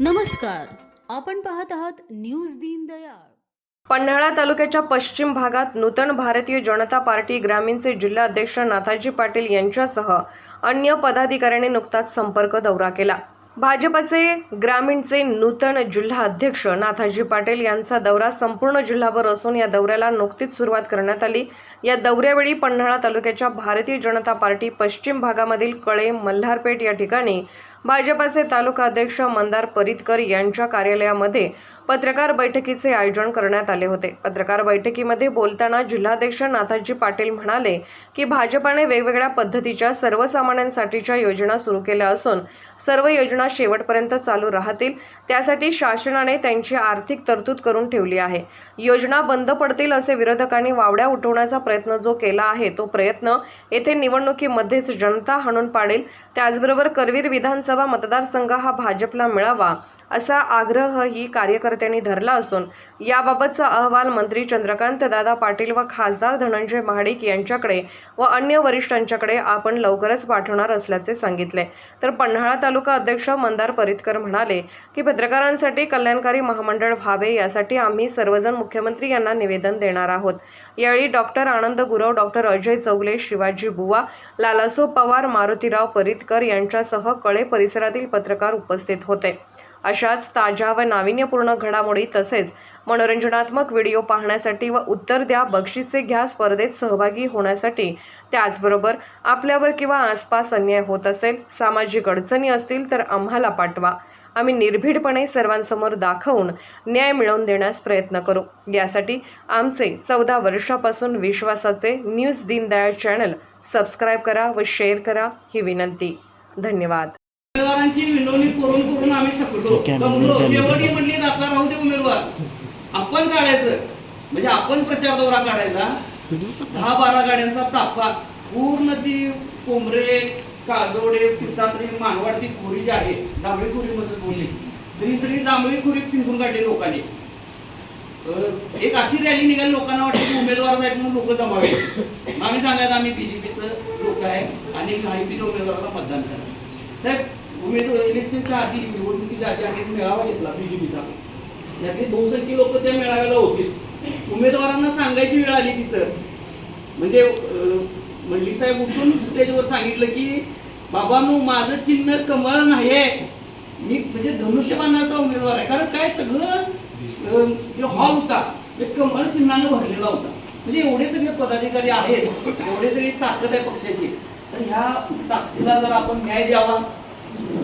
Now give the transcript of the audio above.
नमस्कार. आपण पाहत आहात न्यूज दीनदयाळ पन्हाळा तालुक्याच्या पश्चिम भागात नूतन भारतीय जनता पार्टी ग्रामीणचे जिल्हा अध्यक्ष नाथाजी पाटील यांच्यासह अन्य पदाधिकाऱ्यांनी नुकताच संपर्क दौरा केला. भाजपचे ग्रामीणचे नूतन जिल्हा अध्यक्ष नाथाजी पाटील यांचा दौरा संपूर्ण जिल्हाभर असून या दौऱ्याला नुकतीच सुरुवात करण्यात आली. या दौऱ्यावेळी पन्हाळा तालुक्याच्या भारतीय जनता पार्टी पश्चिम भागामधील कळे मल्हारपेठ या ठिकाणी भाजपाचे तालुका अध्यक्ष मंदार परितकर यांच्या कार्यालयामध्ये पत्रकार बैठकीचे आयोजन करण्यात आले होते. पत्रकार बैठकीमध्ये बोलताना जिल्हाध्यक्ष नाथाजी पाटील म्हणाले की भाजपाने वेगवेगळ्या पद्धतीच्या सर्वसामान्यांसाठीच्या योजना सुरू केल्या असून सर्व योजना शेवटपर्यंत चालू राहतील. त्यासाठी शासनाने त्यांची आर्थिक तरतूद करून ठेवली आहे. योजना बंद पडतील असे विरोधकांनी वावड्या उठवण्याचा प्रयत्न जो केला आहे तो प्रयत्न येथे निवडणुकीमध्येच जनता हाणून पाडेल. त्याचबरोबर करवीर विधानसभा मतदारसंघ हा भाजपला मिळावा असा आग्रहही कार्यकर्त्यांनी धरला असून याबाबतचा अहवाल मंत्री चंद्रकांत दादा पाटील व खासदार धनंजय महाडिक यांच्याकडे व अन्य वरिष्ठांच्याकडे आपण लवकरच पाठवणार असल्याचे सांगितले. तर पन्हाळा तालुका अध्यक्ष मंदार परितकर म्हणाले की पत्रकारांसाठी कल्याणकारी महामंडळ व्हावे यासाठी आम्ही सर्वजण मुख्यमंत्री यांना निवेदन देणार आहोत. यावेळी डॉक्टर आनंद गुरव डॉक्टर अजय चौगले शिवाजी बुवा लालासो पवार मारुतीराव परितकर यांच्यासह कळे परिसरातील पत्रकार उपस्थित होते. अशाच ताज्या व नाविन्यपूर्ण घडामोडी तसेच मनोरंजनात्मक व्हिडिओ पाहण्यासाठी व उत्तर द्या बक्षिसे घ्या स्पर्धेत सहभागी होण्यासाठी. त्याचबरोबर आपल्यावर किंवा आसपास अन्याय होत असेल सामाजिक अडचणी असतील तर आम्हाला पाठवा. आम्ही निर्भीडपणे सर्वांसमोर दाखवून न्याय मिळवून देण्यास प्रयत्न करू. यासाठी आमचे चौदा वर्षापासून विश्वासाचे न्यूज दीनदयाळ चॅनल सबस्क्राईब करा व शेअर करा ही विनंती. धन्यवाद. उमेदवारांची विनवणी करून करून आम्ही शकलो. जमलो शेवटी म्हणली दाखला राहू दे उमेदवार. आपण काढायचं. म्हणजे आपण प्रचार दौरा काढायचा. दहा बारा गाड्यांचा ताफा. पूर्ण ती कोंबरे काजोडे पिसात्री मानवाड ती खोरी जी आहे जांभळी खोरीमध्ये बोलली. तरी सगळी जांभळी खोरी पिंजून काढली लोकांनी. एक अशी रॅली निघाली लोकांना वाटतं की उमेदवार आहेत म्हणून लोक जमावे. आम्ही सांगायचं आम्ही बीजेपीचं लोक आहे आणि माहितीच्या उमेदवाराला मतदान करा. साहेब उमेदवार इलेक्शनच्या आधी निवडणुकीच्या आधी आम्ही मेळावा घेतला बीजेपीचा त्यातले बहुसंख्य लोक त्या मेळाव्याला होतील उमेदवारांना सांगायची वेळ आली तिथं. म्हणजे अं, मंडलिक साहेब उठून स्टेजवर सांगितलं की बाबांनो माझं चिन्ह कमळ नाही आहे मी म्हणजे धनुष्यबाणाचा उमेदवार आहे. कारण काय? सगळं जे हॉल होता ते कमळ चिन्हानं भरलेला होता. म्हणजे एवढे सगळे पदाधिकारी आहेत एवढे सगळी ताकद आहे पक्षाची. तर ह्या ताकदीला जर आपण न्याय द्यावा Thank you.